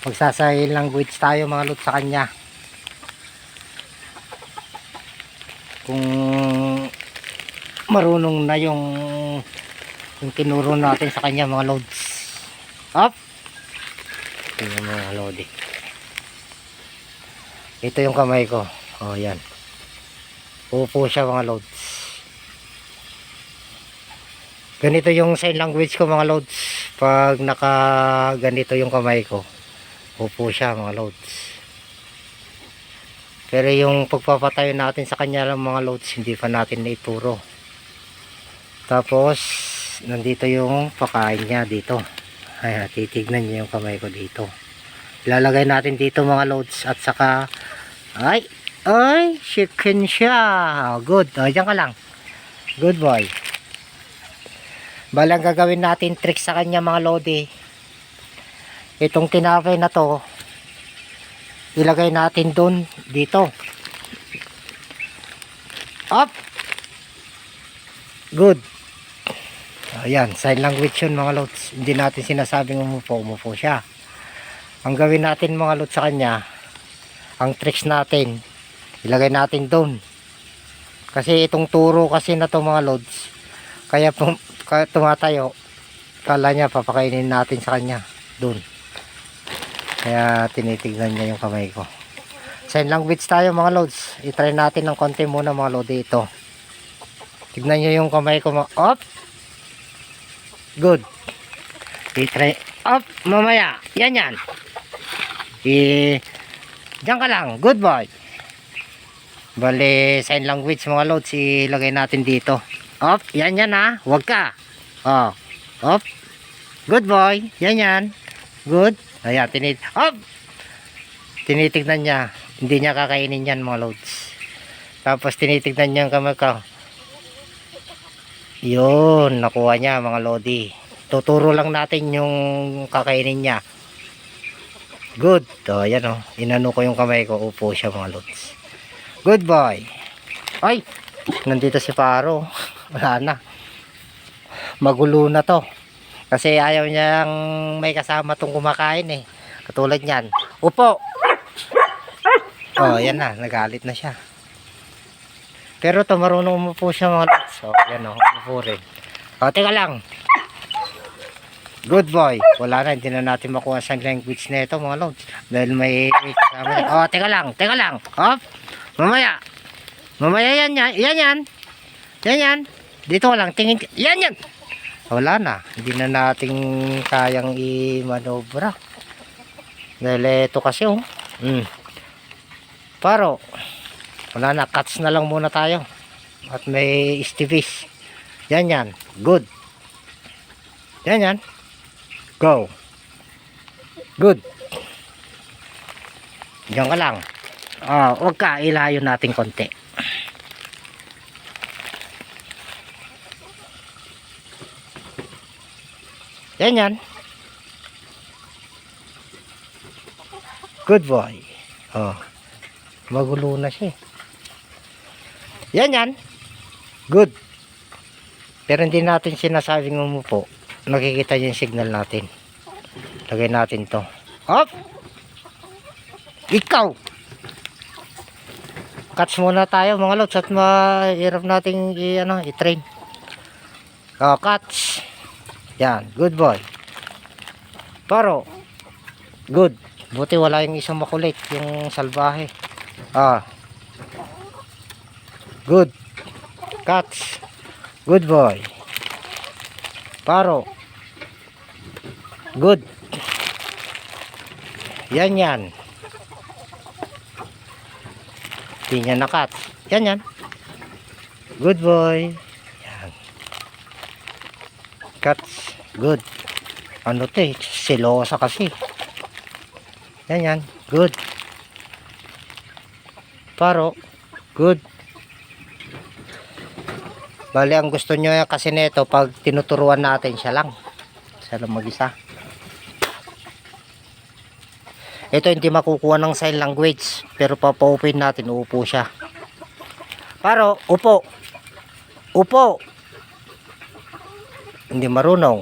Magsasign language tayo mga lods sa kanya. Kung marunong na yung yung tinuro natin sa kanya mga lods. Up! Tingnan mo mga lodi. Ito yung kamay ko. Oh, yan. Upo siya mga lods. Ganito yung sign language ko mga lods. Pag naka ganito yung kamay ko. Upo siya mga lods. Pero yung pagpapatayo natin sa kanya lang mga loads, hindi pa natin naituro. Tapos, nandito yung pakain niya dito. Ayan, titignan niyo yung kamay ko dito. Ilalagay natin dito mga loads at saka, ay, ay, chicken siya. Good, o, dyan ka lang. Good boy. Balang gagawin natin trick sa kanya mga lodi. Itong tinapay na to, ilagay natin doon dito. Up! Good. Ayan sign language yun mga lods hindi natin sinasabing umupo umupo siya. Ang gawin natin mga lods sa kanya ang tricks natin ilagay natin doon kasi itong turo kasi na to mga lods kaya, pum, kaya tumatayo kala niya papakainin natin sa kanya doon kaya tinitignan niya yung kamay ko. Sign language tayo mga loads. I-try natin ng konti muna mga lodi ito. Tignan niyo yung kamay ko. Up. Good. I-try. Up. Mamaya. Yan yan. I... Diyan ka lang. Good boy. Bale, sign language mga loads. Ilagay natin dito. Up. Yan yan ha. Huwag ka. Oh. Up. Good boy. Yan yan. Good. Ayan, tinit Up! Tinitignan niya. Hindi niya kakainin yan mga loads. Tapos tinitignan niya ang kamay ko. Yun, nakuha niya mga lodi. Tuturo lang natin yung kakainin niya. Good. O, ayan o. Inano ko yung kamay ko. Upo siya mga loads. Good boy. Ay! Nandito si Paro. Wala na. Magulo na to. Kasi ayaw niyang may kasama tong kumakain eh. Katulad niyan. Upo! Oh, yan na. Nagalit na siya. Pero to marunong umupo siya mga lods. So, yan o. Umupo rin. O, teka lang. Good boy. Wala na. Hindi na natin makuha sa language na ito mga lods. Dahil may kasama niya. O, teka lang. Teka lang. Hop. Mamaya. Mamaya yan yan. Yan yan. Yan yan. Dito lang. Tingin. Yan yan wala na. Hindi na nating kayang i-manobra. Dahil ito kasi oh. Mm. paro wala na. Cuts na lang muna tayo. At may stivis yan yan. Good. Yan yan. Go. Good. Yan ka lang. Ah, wag ka ilayo natin konti Yan yan. Good boy. Oh. Magulo na siya. eh. Yan yan. Good. Pero hindi natin sinasabing umupo. Nakikita yung signal natin. Lagay natin to. Up! Ikaw! Cuts muna tayo mga lods at mahirap nating i, ano, i-train. Oh, cuts. Yan, good boy. Paro. Good. Buti wala yung isang makulit, yung salbahe. Ah. Good. Cats. Good boy. Paro. Good. Yan yan. Hindi niya nakat. Yan yan. Good boy. Cats. Good. Ano to eh. Silosa kasi. Yan yan. Good. Paro. Good. Bali, ang gusto nyo kasi nito pag tinuturuan natin siya lang. Siya lang mag-isa. Ito hindi makukuha ng sign language. Pero papa-open natin, uupo siya. Paro, upo. Upo. Hindi marunong.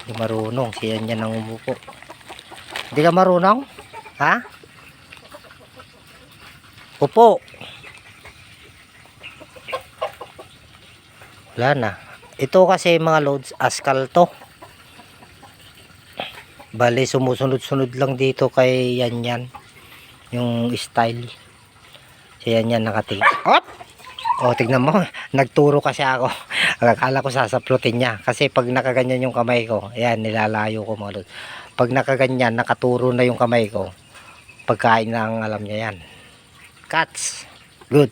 Hindi marunong. Siya niya nang umupo. Hindi ka marunong? Ha? Upo. Wala na. Ito kasi mga loads, askal to. Bale, sumusunod-sunod lang dito kay yan yan. Yung style. Si yan yan nakatingin. Hop! O, tignan mo. Nagturo kasi ako. Akala ko sasaplutin niya. Kasi pag nakaganyan yung kamay ko, ayan, nilalayo ko mga. Pag nakaganyan, nakaturo na yung kamay ko. Pagkain na ang alam niya yan. Cats. Good.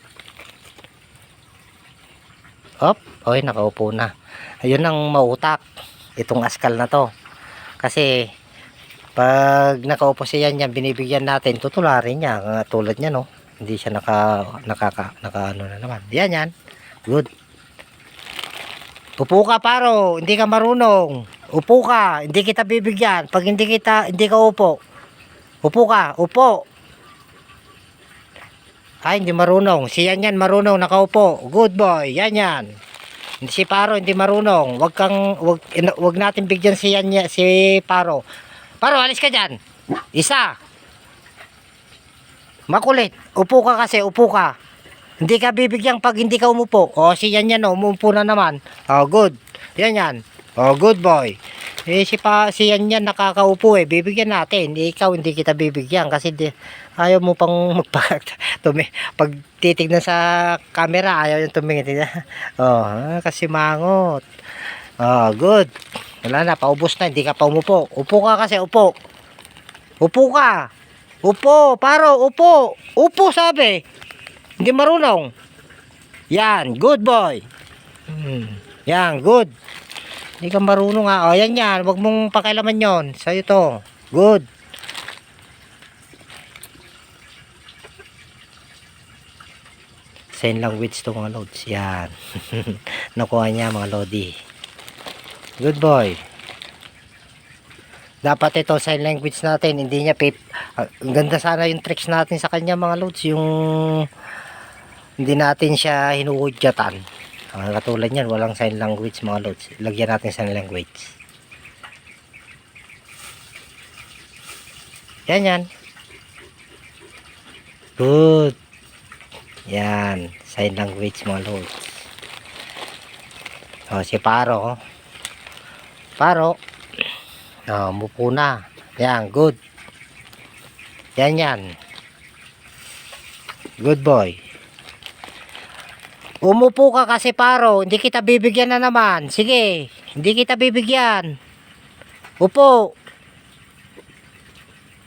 Hop. Okay, nakaupo na. Ayun ang mautak. Itong askal na to. Kasi, pag nakaupo siya yan, yan binibigyan natin, tutularin niya. Tulad niya, no? Hindi siya naka, nakaka, naka ano na naman. Yan, yan. Good. Upo ka, paro. Hindi ka marunong. Upo ka. Hindi kita bibigyan. Pag hindi kita, hindi ka upo. Upo ka. Upo. Ay, hindi marunong. Si yan yan, marunong, nakaupo. Good boy. Yan yan. Si Paro, hindi marunong. Wag kang, wag, wag natin bigyan si yan, si Paro. Paro, alis ka dyan. Isa. Makulit. Upo ka kasi, upo ka. Hindi ka bibigyan pag hindi ka umupo. O, si yan yan, umupo na naman. Oh, good. Yan yan. Oh, good boy. Eh, si, pa, si yan yan nakakaupo eh. Bibigyan natin. Eh, ikaw hindi kita bibigyan kasi di, ayaw mo pang magpag tumi pag titignan sa camera ayaw yung tumingin oh ah, kasi mangot oh good wala na paubos na hindi ka pa umupo upo ka kasi upo upo ka upo paro upo upo sabi hindi marunong yan good boy hmm. yan good hindi ka marunong ha oh yan yan wag mong pakialaman yon sa'yo to good sign language to mga loads. Yan. Nakuha niya mga lodi. Good boy. Dapat ito sign language natin. Hindi niya pip. Ang ganda sana yung tricks natin sa kanya mga loads. Yung hindi natin siya hinuhudyatan. Ah, katulad niyan, walang sign language mga loads. Lagyan natin sign language. Yan yan. Good. Yan, sign language mga loads. O, si Paro. oh. Paro. O, mupo na. Yan, good. Yan, yan. Good boy. Umupo ka kasi Paro. Hindi kita bibigyan na naman. Sige, hindi kita bibigyan. Upo.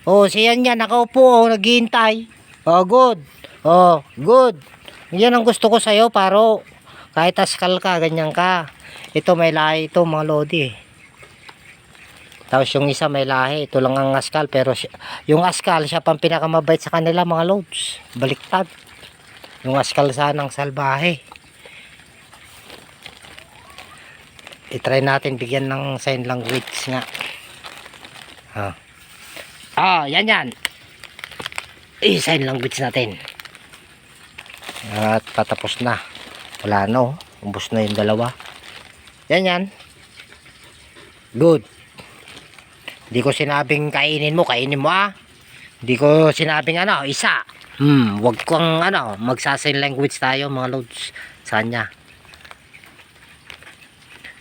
Oh, siyan yan, nakaupo, oh, naghihintay. Oh, good. Oh, good. Yan ang gusto ko sa'yo, paro. Kahit askal ka, ganyan ka. Ito may lahi ito, mga lodi. Tapos yung isa may lahi. Ito lang ang askal. Pero siya- yung askal, siya pang pinakamabait sa kanila, mga loads. Baliktad. Yung askal sanang salbahe. I-try natin bigyan ng sign language nga. Ah. Ah, yan yan. I-sign language natin. At patapos na. Wala no. Umbos na yung dalawa. Yan yan. Good. Hindi ko sinabing kainin mo, kainin mo ah. Hindi ko sinabing ano, isa. Hmm, wag kang ano, magsasign language tayo mga loads sa kanya.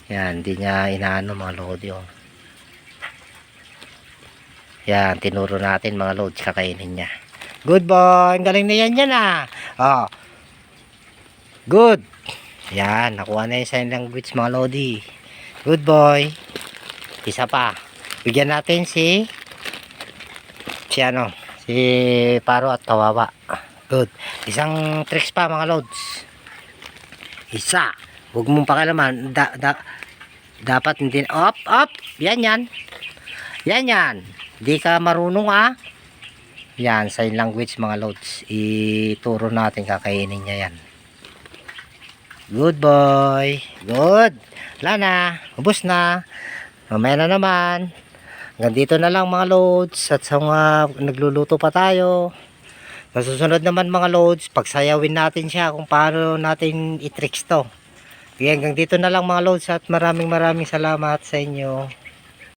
Yan, hindi niya inaano mga load yun. Yan, tinuro natin mga loads, kakainin niya. Good boy, ang galing na yan yan ah. Oh. Good. Yan, nakuha na yung sign language mga lodi. Good boy. Isa pa. Bigyan natin si si ano, si Paro at Kawawa. Good. Isang tricks pa mga loads. Isa. Huwag mong pakalaman. Da, da, dapat hindi. Up, up. Yan, yan. Yan, yan. Di ka marunong ah. Yan, sign language mga loads. Ituro natin kakainin niya yan. Good boy. Good. Wala na. Ubus na. Mamaya na naman. Hanggang dito na lang mga loads. At sa mga nagluluto pa tayo. Masusunod naman mga loads. Pagsayawin natin siya kung paano natin i-tricks to. Kaya hanggang dito na lang mga loads. At maraming maraming salamat sa inyo.